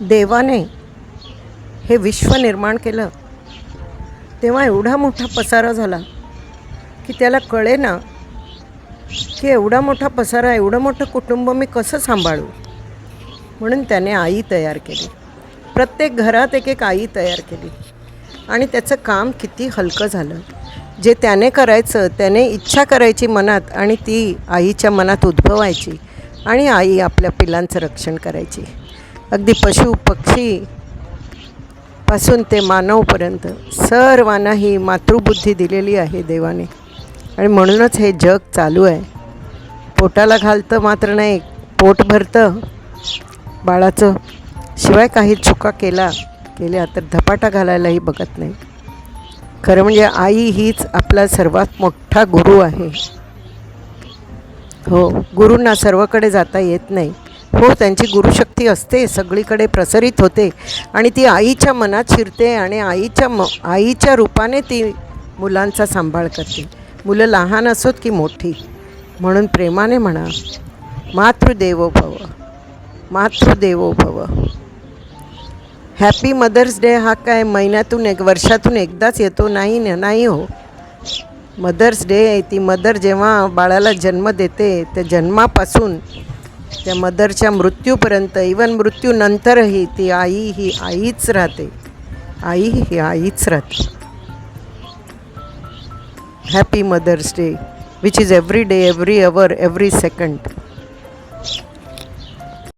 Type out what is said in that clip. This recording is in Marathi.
देवाने हे विश्व निर्माण केलं तेव्हा एवढा मोठा पसारा झाला की त्याला कळे ना की एवढा मोठा पसारा एवढं मोठं कुटुंब मी कसं सांभाळू? म्हणून त्याने आई तयार केली. प्रत्येक घरात एक एक आई तयार केली. आणि त्याचं काम किती हलकं झालं. जे त्याने करायचं त्याने इच्छा करायची मनात आणि ती आईच्या मनात उद्भवायची आणि आई आपल्या पिलांचं रक्षण करायची. अगदी पशु पक्षी पासून ते मानवपर्यंत सर्वांना ही मातृबुद्धी दिलेली आहे देवाने. आणि म्हणूनच हे जग चालू आहे. पोटाला घालतं मात्र नाही पोट भरतं. बाळाचं शिवाय काही चुका केला केल्या तर धपाटा घालायलाही बघत नाही. खरं म्हणजे आई हीच आपला सर्वात मोठा गुरु आहे. हो गुरूंना सर्वकडे जाता येत नाही. हो त्यांची गुरुशक्ती असते सगळीकडे प्रसरित होते आणि ती आईच्या मनात शिरते आणि आईच्या म आईच्या रूपाने ती मुलांचा सांभाळ करते. मुलं लहान असोत की मोठी? म्हणून प्रेमाने म्हणा मातृदेवो भव मातृदेवो भव. हॅपी मदर्स डे हा काय महिन्यातून एक वर्षातून एकदाच येतो? नाही न नाही हो. मदर्स डे ती. मदर जेव्हा बाळाला जन्म देते त्या जन्मापासून त्या मदरच्या मृत्यूपर्यंत इवन मृत्यूनंतरही ती आई ही आईच राहते. आई ही आईच राहते. Happy mother's day which is every day every hour every second